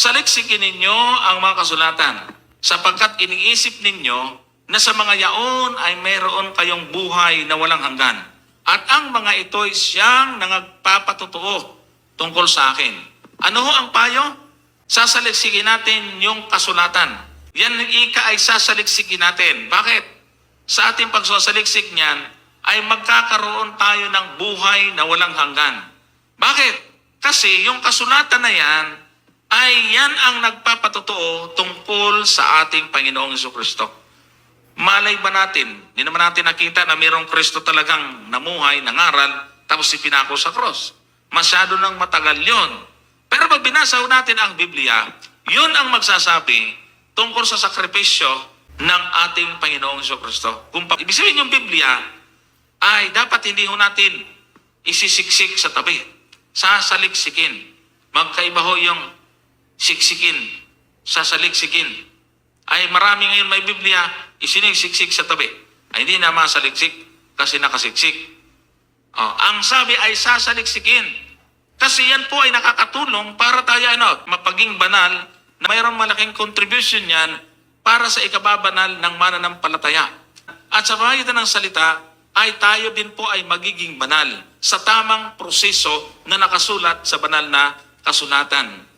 Saliksikin ninyo ang mga kasulatan sapagkat iniisip ninyo na sa mga yaon ay mayroon kayong buhay na walang hanggan. At ang mga ito'y siyang nangagpapatotoo tungkol sa akin. Ano ho ang payo? Sasaliksikin natin yung kasulatan. Yan ng ika ay sasaliksikin natin. Bakit? Sa ating pagsasaliksik niyan ay magkakaroon tayo ng buhay na walang hanggan. Bakit? Kasi yung kasulatan na yan ay yan ang nagpapatotoo tungkol sa ating Panginoong Kristo. Malay ba natin, hindi naman natin nakita na mayroong Kristo talagang namuhay, nangaral, tapos ipinako sa cross. Masyado nang matagal yon. Pero pag binasa natin ang Biblia, yun ang magsasabi tungkol sa sakripisyo ng ating Panginoong Kristo. Kung pa- ibig sabihin yung Biblia, ay dapat hindi ho natin isisiksik sa tabi. Sasaliksikin. Magkaiba ho yung siksikin, sasaliksikin. Ay marami ngayon may Biblia, isinisiksik sa tabi. Ay hindi na masaliksik kasi nakasiksik. Oh, ang sabi ay sasaliksikin. Kasi yan po ay nakakatulong para tayo ano, mapaging banal na mayroong malaking contribution yan para sa ikababanal ng mananampalataya. At sa pamagitan ng salita, ay tayo din po ay magiging banal sa tamang proseso na nakasulat sa banal na kasulatan.